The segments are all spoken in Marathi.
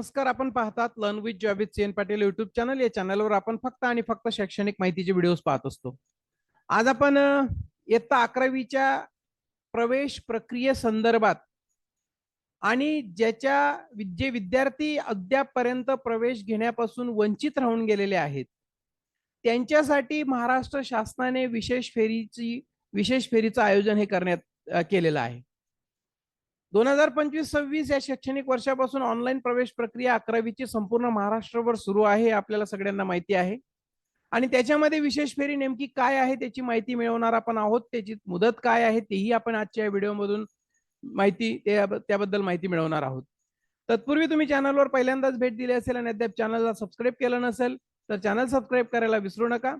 नमस्कार आपण पाहतात learn with job with Patil YouTube channel या चॅनलवर आपण फक्त आणि फक्त शैक्षणिक माहितीचे व्हिडिओज पाहत असतो. आज आपण इयत्ता अकरावीच्या प्रवेश प्रक्रियेसंदर्भात आणि ज्याच्या जे विद्यार्थी अद्यापपर्यंत प्रवेश घेण्यापासून वंचित राहून गेलेले आहेत त्यांच्यासाठी महाराष्ट्र शासनाने विशेष फेरीची विशेष फेरीचं आयोजन हे करण्यात केलेलं आहे. दोन हजार पंचवीस सव्वीस या शैक्षणिक वर्षापासून ऑनलाईन प्रवेश प्रक्रिया अकरावीची संपूर्ण महाराष्ट्रभर सुरू आहे आपल्याला सगळ्यांना माहिती आहे. आणि त्याच्यामध्ये विशेष फेरी नेमकी काय आहे त्याची माहिती मिळवणार आपण आहोत त्याची मुदत काय आहे तेही आपण आजच्या व्हिडिओमधून माहिती त्याबद्दल माहिती मिळवणार आहोत. तत्पूर्वी तुम्ही चॅनलवर पहिल्यांदाच भेट दिली असेल आणि अद्याप चॅनलला सबस्क्राईब केलं नसेल तर चॅनल सबस्क्राईब करायला विसरू नका.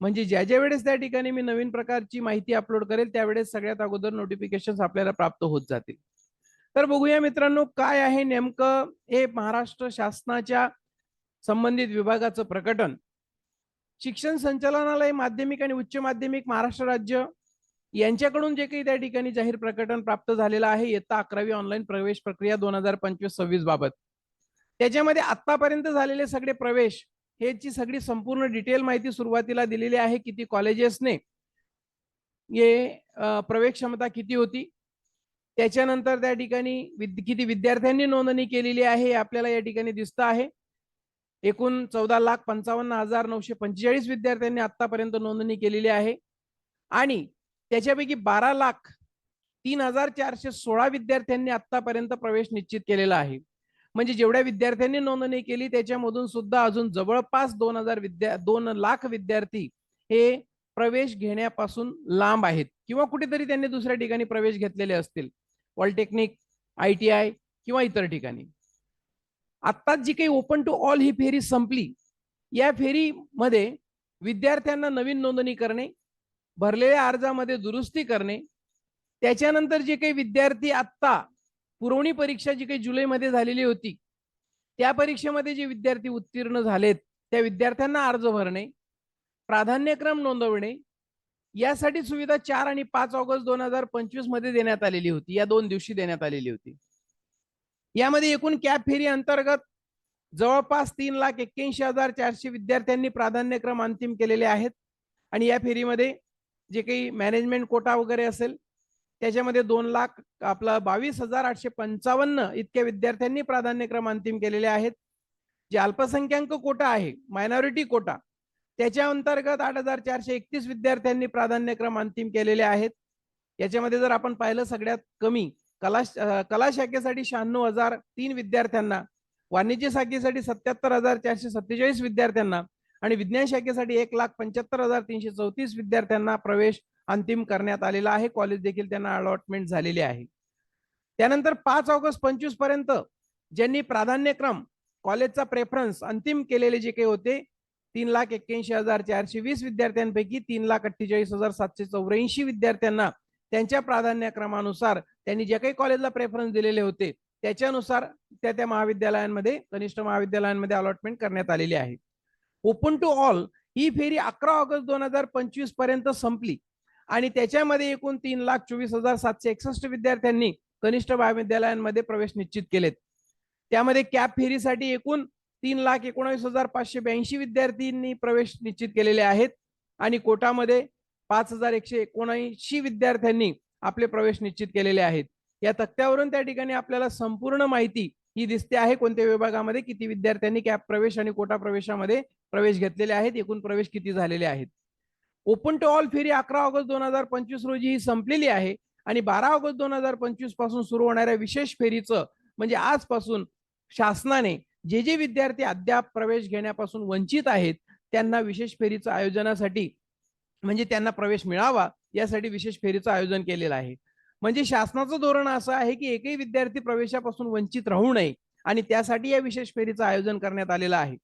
म्हणजे ज्या ज्या वेळेस त्या ठिकाणी मी नवीन प्रकारची माहिती अपलोड करेल त्यावेळेस सगळ्यात अगोदर नोटिफिकेशन आपल्याला प्राप्त होत जातील. तर बघूया मित्रांनो काय आहे नेमकं हे महाराष्ट्र शासनाच्या संबंधित विभागाचं प्रकटन? शिक्षण संचालनालय माध्यमिक आणि उच्च माध्यमिक महाराष्ट्र राज्य यांच्याकडून जे काही त्या ठिकाणी जाहीर प्रकटन प्राप्त झालेलं आहे इयत्ता अकरावी ऑनलाईन प्रवेश प्रक्रिया दोन हजार पंचवीस सव्वीस बाबत. त्याच्यामध्ये आतापर्यंत झालेले सगळे प्रवेश ह्याची सगळी संपूर्ण डिटेल माहिती सुरुवातीला दिलेली आहे किती कॉलेजेसने हे प्रवेश क्षमता किती होती? त्याच्यानंतर त्या ठिकाणी किती विद्यार्थ्यांनी नोंदणी केलेली आहे आपल्याला या ठिकाणी दिसतं आहे. एकूण चौदा लाख पंचावन्न हजार नऊशे पंचेचाळीस विद्यार्थ्यांनी आतापर्यंत नोंदणी केलेली आहे. आणि त्याच्यापैकी बारा लाख तीन हजार चारशे सोळा विद्यार्थ्यांनी आतापर्यंत प्रवेश निश्चित केलेला आहे. म्हणजे जेवढ्या विद्यार्थ्यांनी नोंदणी केली त्याच्यामधून सुद्धा अजून जवळपास दोन हजार विद्या दोन लाख विद्यार्थी हे प्रवेश घेण्यापासून लांब आहेत. किंवा कुठेतरी त्यांनी दुसऱ्या ठिकाणी प्रवेश घेतलेले असतील. पॉलिटेक्निक आय टी आय किंवा इतर ठिकाणी. आत्ताच जी काही ओपन टू ऑल ही फेरी संपली या फेरीमध्ये विद्यार्थ्यांना नवीन नोंदणी करणे भरलेल्या अर्जामध्ये दुरुस्ती करणे त्याच्यानंतर जे काही विद्यार्थी आत्ता पुरवणी परीक्षा जी काही जुलैमध्ये झालेली होती त्या परीक्षेमध्ये जे विद्यार्थी उत्तीर्ण झालेत त्या विद्यार्थ्यांना अर्ज भरणे प्राधान्यक्रम नोंदवणे यासाठी सुविधा चार आणि पाच ऑगस्ट दोन हजार पंचवीसमध्ये देण्यात आलेली होती. या दोन दिवशी देण्यात आलेली होती. यामध्ये एकूण कॅप फेरी अंतर्गत जवळपास तीन लाख एक्क्याऐंशी हजार चारशे विद्यार्थ्यांनी प्राधान्यक्रम अंतिम केलेले आहेत. आणि या फेरीमध्ये जे काही मॅनेजमेंट कोटा वगैरे असेल त्याच्यामध्ये दोन लाख आपला बावीस हजार आठशे पंचावन्न इतक्या विद्यार्थ्यांनी प्राधान्यक्रम अंतिम केलेले आहेत. जे अल्पसंख्याक कोटा आहे मायनॉरिटी कोटा त्याच्या अंतर्गत आठ हजार चारशे एकतीस विद्यार्थ्यांनी प्राधान्यक्रम अंतिम केलेले आहेत. याच्यामध्ये जर आपण पाहिलं सगळ्यात कमी कला कला शाखेसाठी शहाण्णव हजार तीन विद्यार्थ्यांना वाणिज्य शाखेसाठी सत्याहत्तर हजार चारशे सत्तेचाळीस विद्यार्थ्यांना आणि विज्ञान शाखेसाठी एक लाख पंच्याहत्तर हजार तीनशे चौतीस विद्यार्थ्यांना प्रवेश अंतिम करण्यात आलेला आहे. कॉलेज देखील त्यांना अलॉटमेंट झालेली आहे. त्यानंतर पाच ऑगस्ट पंचवीसपर्यंत ज्यांनी प्राधान्यक्रम कॉलेजचा प्रेफरन्स अंतिम केलेले जे काही होते तीन लाख एक्क्याऐंशी हजार चारशे वीस विद्यार्थ्यांपैकी तीन लाख अठ्ठेचाळीस हजार सातशे चौऱ्याऐंशी विद्यार्थ्यांना त्यांच्या प्राधान्यक्रमानुसार त्यांनी जे काही कॉलेजला प्रेफरन्स दिलेले होते त्याच्यानुसार त्या त्या महाविद्यालयांमध्ये कनिष्ठ महाविद्यालयांमध्ये अलॉटमेंट करण्यात आलेली आहे. ओपन टू ऑल ही फेरी अकरा ऑगस्ट दोन हजार पंचवीसपर्यंत संपली. आणि त्याच्यामध्ये एकूण तीन लाख चोवीस हजार सातशे एकसष्ट विद्यार्थ्यांनी कनिष्ठ महाविद्यालयांमध्ये प्रवेश निश्चित केलेत. त्यामध्ये कॅप फेरीसाठी एकूण तीन लाख एकोणावीस हजार पाचशे ब्याऐंशी विद्यार्थ्यांनी प्रवेश निश्चित केलेले आहेत. आणि कोटामध्ये पाच हजार एकशे एकोणऐंशी विद्यार्थ्यांनी आपले प्रवेश निश्चित केलेले आहेत. या तक्त्यावरून त्या ठिकाणी आपल्याला संपूर्ण माहिती ही दिसते आहे. कोणत्या विभागामध्ये किती विद्यार्थ्यांनी कॅप प्रवेश आणि कोटा प्रवेशामध्ये प्रवेश घेतलेले आहेत? एकूण प्रवेश किती झालेले आहेत? ओपन टू ऑल फेरी अकरा ऑगस्ट दोन हजार पंचवीस रोजी ही संपलेली आहे. आणि बारा ऑगस्ट दोन हजार पंचवीसपासून सुरू होणाऱ्या विशेष फेरीचं म्हणजे आजपासून शासनाने जे जे विद्यार्थी अद्याप प्रवेश घेण्यापासून वंचित आहेत त्यांना विशेष फेरीचं आयोजनासाठी म्हणजे त्यांना प्रवेश मिळावा यासाठी विशेष फेरीचं आयोजन केलेलं आहे. म्हणजे शासनाचं धोरण असं आहे की एकही विद्यार्थी प्रवेशापासून वंचित राहू नये आणि त्यासाठी या विशेष फेरीचं आयोजन करण्यात आलेलं आहे.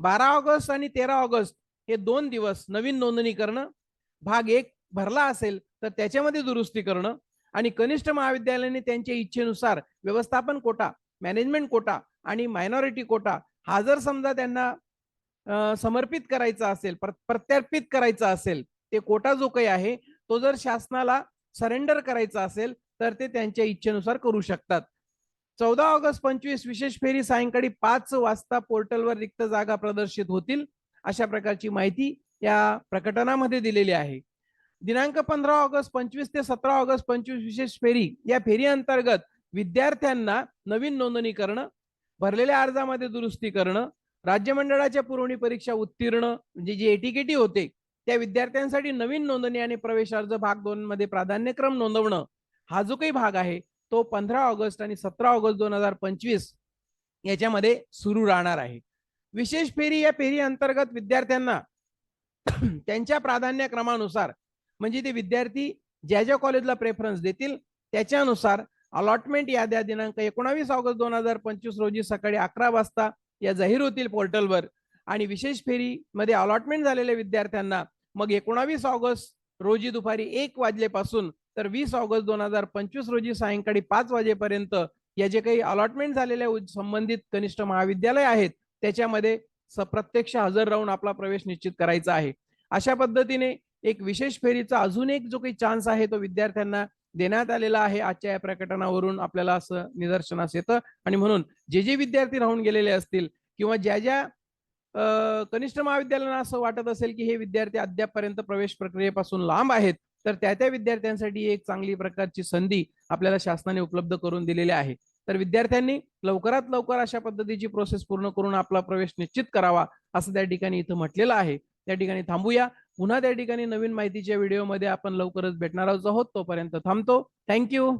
बारा ऑगस्ट आणि तेरा ऑगस्ट हे दोन दिवस नवीन नोंदणी करणं भाग एक भरला असेल तर त्याच्यामध्ये दुरुस्ती करणं आणि कनिष्ठ महाविद्यालयाने त्यांच्या इच्छेनुसार व्यवस्थापन कोटा मॅनेजमेंट कोटा आणि मायनॉरिटी कोटा हा जर समजा त्यांना समर्पित करायचा असेल प्रत्यर्पित प्रत्यार्पित करायचा असेल ते कोटा जो काही आहे तो जर शासनाला सरेंडर करायचा असेल तर ते त्यांच्या इच्छेनुसार करू शकतात. चौदा ऑगस्ट पंचवीस विशेष फेरी सायंकाळी पाच वाजता पोर्टलवर रिक्त जागा प्रदर्शित होतील अशा प्रकारची माहिती या प्रकटनामध्ये दिलेली आहे. दिनांक पंधरा ऑगस्ट पंचवीस ते सतरा ऑगस्ट पंचवीस विशेष फेरी या फेरी अंतर्गत विद्यार्थ्यांना नवीन नोंदणी करणं भरलेल्या अर्जामध्ये दुरुस्ती करणं राज्य मंडळाच्या पुरवणी परीक्षा उत्तीर्ण म्हणजे जी एटीकेटी होते त्या विद्यार्थ्यांसाठी नवीन नोंदणी आणि प्रवेश अर्ज भाग दोन मध्ये प्राधान्यक्रम नोंदवणं हा जो काही भाग आहे तो पंधरा ऑगस्ट आणि सतरा ऑगस्ट दोन हजार पंचवीस याच्यामध्ये सुरू राहणार आहे. विशेष फेरी या फेरी अंतर्गत विद्यार्थ्यांना त्यांच्या प्राधान्यक्रमानुसार म्हणजे ते विद्यार्थी ज्या ज्या कॉलेजला प्रेफरन्स देतील त्याच्यानुसार अलॉटमेंट याद्या दिनांक एकोणावीस ऑगस्ट दोन हजार पंचवीस रोजी सकाळी अकरा वाजता या जाहीर होतील पोर्टलवर. आणि विशेष फेरी मध्ये अलॉटमेंट झालेल्या विद्यार्थ्यांना मग एकोणावीस ऑगस्ट रोजी दुपारी एक वाजलेपासून तर वीस ऑगस्ट दोन हजार पंचवीस रोजी सायंकाळी पाच वाजेपर्यंत या जे काही अलॉटमेंट झालेल्या संबंधित कनिष्ठ महाविद्यालय आहेत त्याच्यामध्ये प्रत्यक्ष हजर राहून आपला प्रवेश निश्चित करायचा आहे. अशा पद्धतीने एक विशेष फेरीचा अजून एक जो काही चान्स आहे तो विद्यार्थ्यांना देण्यात आलेला आहे. आजच्या या प्रकटनावरून आपल्याला असं निदर्शनास येतं. आणि म्हणून जे जे विद्यार्थी राहून गेलेले असतील किंवा ज्या ज्या कनिष्ठ महाविद्यालयांना असं वाटत असेल की हे विद्यार्थी अद्यापपर्यंत प्रवेश प्रक्रियेपासून लांब आहेत तर त्या त्या विद्यार्थ्यांसाठी एक चांगली प्रकारची संधी आपल्याला शासनाने उपलब्ध करून दिलेली आहे. तर विद्यार्थ्यांनी लवकरात लवकर अशा पद्धतीची प्रोसेस पूर्ण करून आपला प्रवेश निश्चित करावा असं त्या ठिकाणी इथं म्हटलेलं आहे. त्या ठिकाणी थांबूया. पुन्हा त्या ठिकाणी नवीन माहितीच्या व्हिडिओमध्ये आपण लवकरच भेटणार आहोत. तोपर्यंत थांबतो. थँक्यू